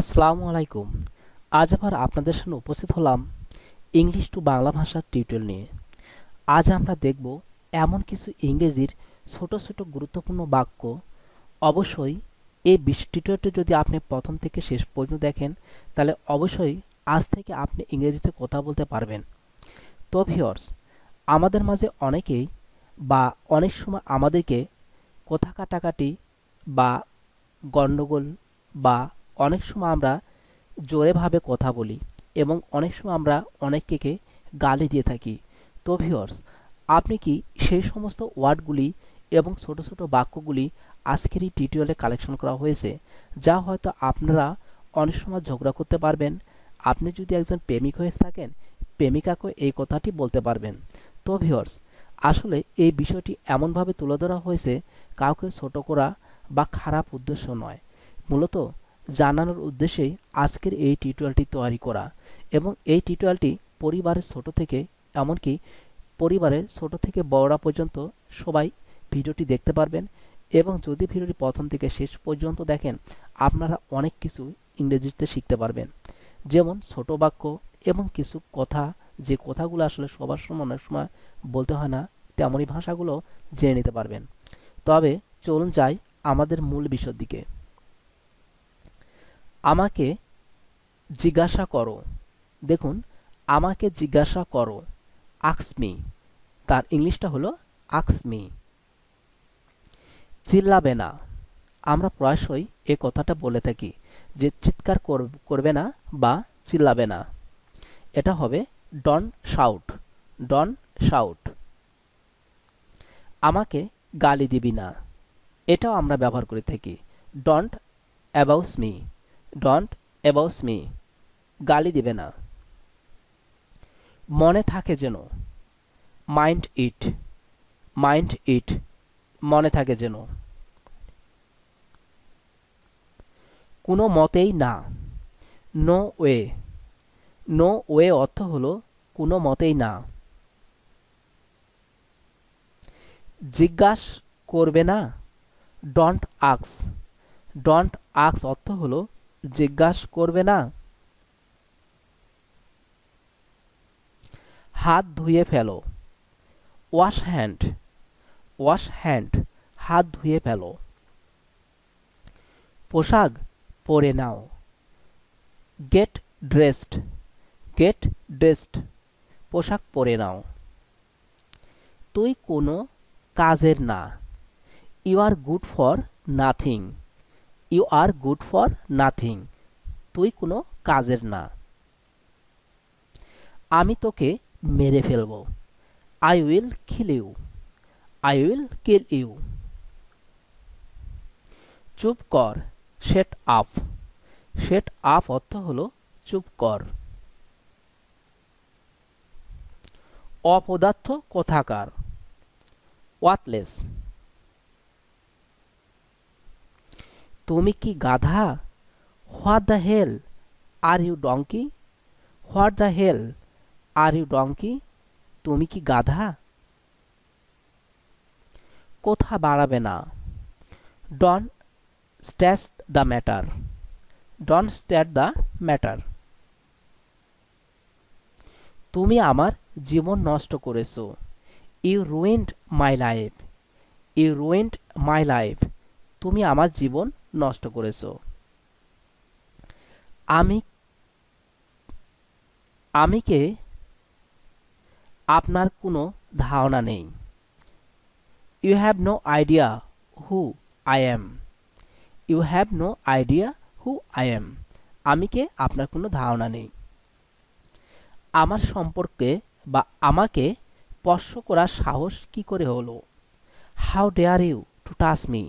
আসসালামু আলাইকুম। আজ আবার আপনাদের সামনে উপস্থিত হলাম ইংলিশ টু বাংলা ভাষার টিউটোরিয়াল নিয়ে। আজ আমরা দেখব এমন কিছু ইংরেজির ছোট ছোট গুরুত্বপূর্ণ বাক্য। অবশ্যই এই টিউটোরিয়ালটি যদি আপনি প্রথম থেকে শেষ পর্যন্ত দেখেন, তাহলে অবশ্যই আজ থেকে আপনি ইংরেজিতে কথা বলতে পারবেন। তো ভিওর্স আমাদের মাঝে অনেকেই বা অনেক সময় আমাদেরকে কথা কাটাকাটি বা গণ্ডগোল বা অনেক সময় আমরা জোরেভাবে কথা বলি এবং অনেক সময় আমরা অনেককে গালি দিয়ে থাকি। তো ভিওর্স আপনি কি সেই সমস্ত ওয়ার্ডগুলি এবং ছোট ছোট বাক্যগুলি আজকের এই টিউটোরিয়ালে কালেকশন করা হয়েছে, যা হয়তো আপনারা অনেক সময় ঝগড়া করতে পারবেন? আপনি যদি একজন প্রেমিক হয়ে থাকেন, প্রেমিকাকে এই কথাটি বলতে পারবেন। তো ভিওর্স আসলে এই বিষয়টি এমনভাবে তুলে ধরা হয়েছে, কাউকে ছোট করা বা খারাপ উদ্দেশ্য নয়। মূলত জানানোর উদ্দেশ্যেই আজকের এই টিউটোরিয়ালটি তৈরি করা এবং এই টিউটোরিয়ালটি পরিবারের ছোট থেকে, এমনকি পরিবারের ছোট থেকে বড়রা পর্যন্ত সবাই ভিডিওটি দেখতে পারবেন এবং যদি ভিডিওটি প্রথম থেকে শেষ পর্যন্ত দেখেন, আপনারা অনেক কিছু ইংরেজিতে শিখতে পারবেন। যেমন ছোট বাক্য এবং কিছু কথা, যে কথাগুলো আসলে সবার সময়, অনেক সময় বলতে হয় না, তেমনই ভাষাগুলো জেনে নিতে পারবেন। তবে চলুন যাই আমাদের মূল বিষয়ের দিকে। আমাকে জিজ্ঞাসা করো। দেখুন, আমাকে জিজ্ঞাসা করো। আক্সমি তার ইংলিশটা হলো আক্সমি চিল্লাবে না। আমরা প্রায়শই এ কথাটা বলে থাকি যে চিৎকার করবে না বা চিল্লাবে না। এটা হবে ডন শাউট ডন শাউট। আমাকে গালি দিবি না। এটাও আমরা ব্যবহার করে থাকি। Don't abuse me. Don't abuse me গালি দিবে না। মনে থাকে যেন। মাইন্ড ইট মাইন্ড ইট মনে থাকে যেন। কোনো মতেই না। নো ওয়ে নো ওয়ে অর্থ হলো কোনো মতেই না। জিজ্ঞাস করবে না। ডন্ট আক্স ডন্ট আক্স অর্থ হলো জিজ্ঞাস করবে না। হাত ধুয়ে ফেলো। ওয়াশ হ্যান্ড ওয়াশ হ্যান্ড হাত ধুয়ে ফেলো। পোশাক পরে নাও। গেট ড্রেসড গেট ড্রেসড পোশাক পরে নাও। তুই কোনো কাজের না। You are good for nothing you are good for nothing তুই কোনো কাজের না। আমি তোকে মেরে ফেলব। I will kill you I will kill you চুপ কর সেট আপ সেট আপ অর্থ হলো চুপ কর। অপদার্থ কোথাকার? ওয়াতলেস তুমি কি গাধা? What the hell are you donkey what the hell are you donkey তুমি কি গাধা? কোথা বাড়াবে না। Don't stretch the matter don't stretch the matter তুমি আমার জীবন নষ্ট করেছ। You ruined my life you ruined my life তুমি আমার জীবন নষ্ট করেছ। আমি আমি কে আপনার কোনো ধারণা নেই। You have no idea who I am you have no idea who I am আমি কে আপনার কোনো ধারণা নেই। আমার সম্পর্কে বা আমাকে স্পর্শ করার সাহস কি করে হলো? How dare you to touch me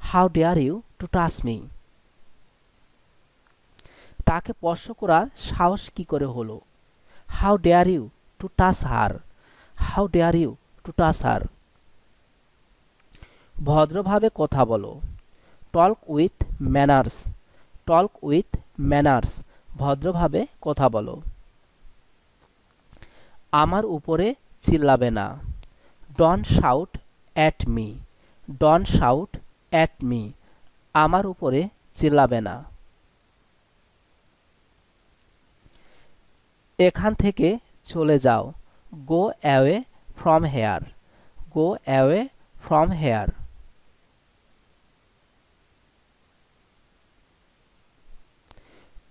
how dare you to touch me তাকে স্পর্শ করার সাহস কি করে হলো? How dare you to touch her how dare you to touch her ভদ্রভাবে কথা বলো। Talk with manners talk with manners ভদ্রভাবে কথা বলো। আমার উপরে চিল্লাবে না। Don't shout at me don't shout at me আমার উপরে চিল্লাবে না। এখান থেকে চলে যাও। Go away from here go away from here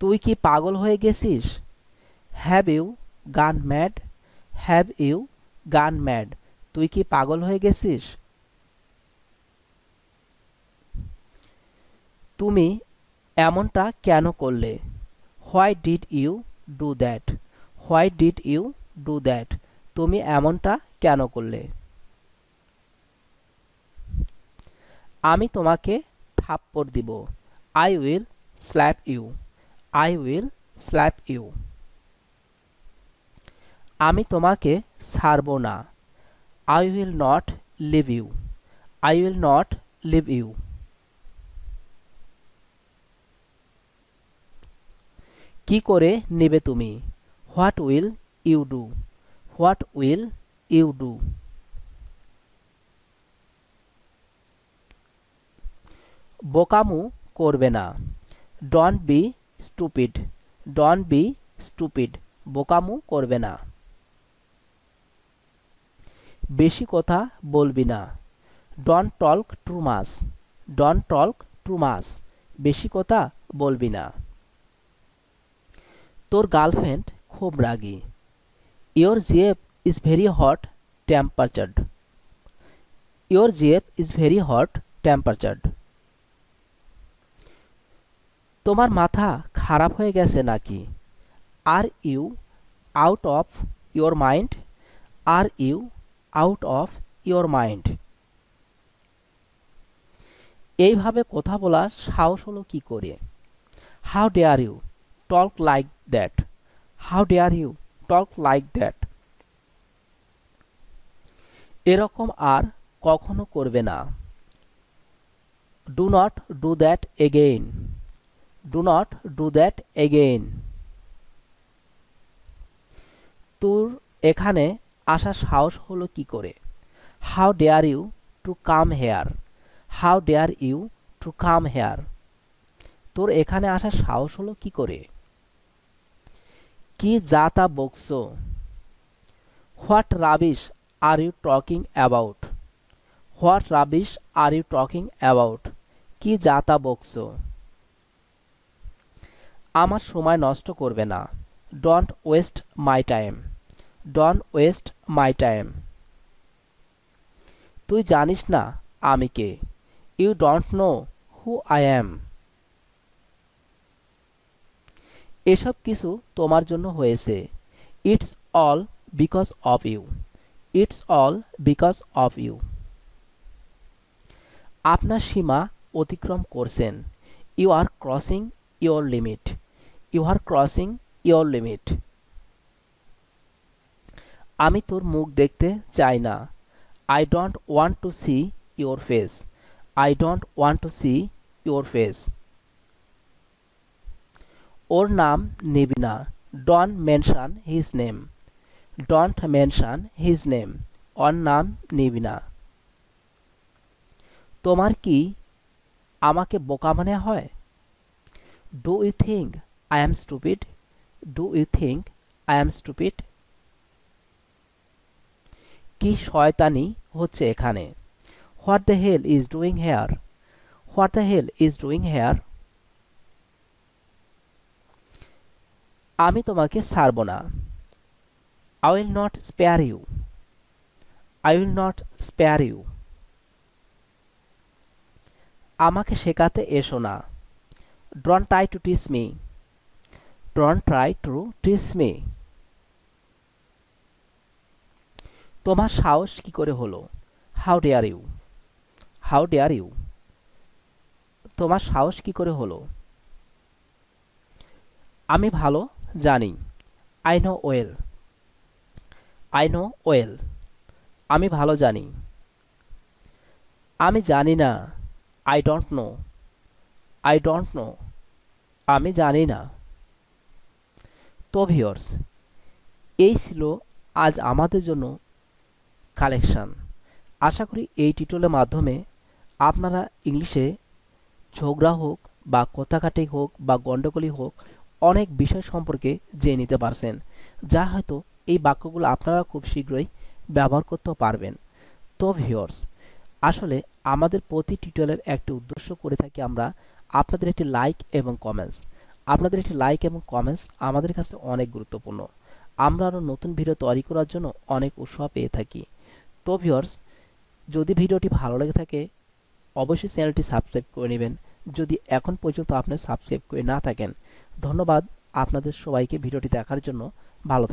তুই কি পাগল হয়ে গেছিস? Have you gone mad have you gone mad তুই কি পাগল হয়ে গেছিস? তুমি এমনটা কেন করলে? Why did you do that why did you do that তুমি এমনটা কেন করলে? আমি তোমাকে থাপ্পড় দিব। I will slap you I will slap you আমি তোমাকে ছাড়ব না। I will not leave you I will not leave you কি করে নেবে তুমি? What will you do what will you do বোকামু করবে না। Don't be stupid don't be stupid বোকামু করবে না। বেশি কথা বলবি না। Don't talk too much don't talk too much বেশি কথা বলবি না। তোর গার্লফ্রেন্ড খুব রাগী। Your GF is very hot tempered your GF is very hot tempered তোমার মাথা খারাপ হয়ে গেছে নাকি? Are you out of your mind are you out of your mind এইভাবে কথা বলার সাহস হলো কী করে? How dare you talk like that how dare you talk like that এরকম আর কখনো করবে না। Do not do that again do not do that again তোর এখানে আসার সাহস হলো কি করে? How dare you to come here how dare you to come here তোর এখানে আসার সাহস হলো কি করে? কি যা তা বকছো? What rubbish are you talking about what rubbish are you talking about কি যা তা বকছো? আমার সময় নষ্ট করবে না। Don't waste my time don't waste my time তুই জানিস না আমি কে। You don't know who I am এসব কিছু তোমার জন্য হয়েছে। It's all because of you it's all because of you আপনার সীমা অতিক্রম করছেন। You are crossing your limit you are crossing your limit আমি তোর মুখ দেখতে চাই না। I don't want to see your face I don't want to see your face ওর নাম নিবি না don't mention his name. Don't mention his name. ওর নাম নিবি না তোমার কি আমাকে বোকা মনে হয়? Do you think I am stupid? Do you think I am stupid? কি শয়তানি হচ্ছে এখানে? What the hell is doing here? What the hell is doing hair? আমি তোমাকে ছাড়ব না। I will not spare you I will not spare you আমাকে শেখাতে এসো না। ড্রন try to টিস me ড্রন try to টিস me তোমার সাহস কি করে হলো? How dare you how dare you তোমার সাহস কি করে হলো? আমি ভালো জানি। I know well I know well আমি ভালো জানি। আমি জানি না। I don't know I don't know আমি জানি না। তো ভিওর্স এই ছিল আজ আমাদের জন্য কালেকশান আশা করি এই টিউটোরিয়ালের মাধ্যমে আপনারা ইংলিশে ঝগড়া হোক বা কথাকাটি হোক বা গণ্ডগোলি হোক অনেক বিষয় সম্পর্কে জেনে নিতে পারছেন, যা হয়তো এই বাক্যগুলো আপনারা খুব শীঘ্রই ব্যবহার করতেও পারবেন। তো ভিওর্স আসলে আমাদের প্রতি টিউটোরিয়ালের একটি উদ্দেশ্য করে থাকি আমরা আপনাদের একটি লাইক এবং কমেন্টস আপনাদের একটি লাইক এবং কমেন্টস আমাদের কাছে অনেক গুরুত্বপূর্ণ। আমরা আরও নতুন ভিডিও তৈরি করার জন্য অনেক উৎসাহ পেয়ে থাকি। তো ভিওর্স যদি ভিডিওটি ভালো লেগে থাকে, অবশ্যই চ্যানেলটি সাবস্ক্রাইব করে নেবেন। যদি এখন পর্যন্ত আপনি সাবস্ক্রাইব করে না থাকেন ধন্যবাদ। আপনাদের সবাইকে ভিডিওটি দেখার জন্য ভালো থাকবেন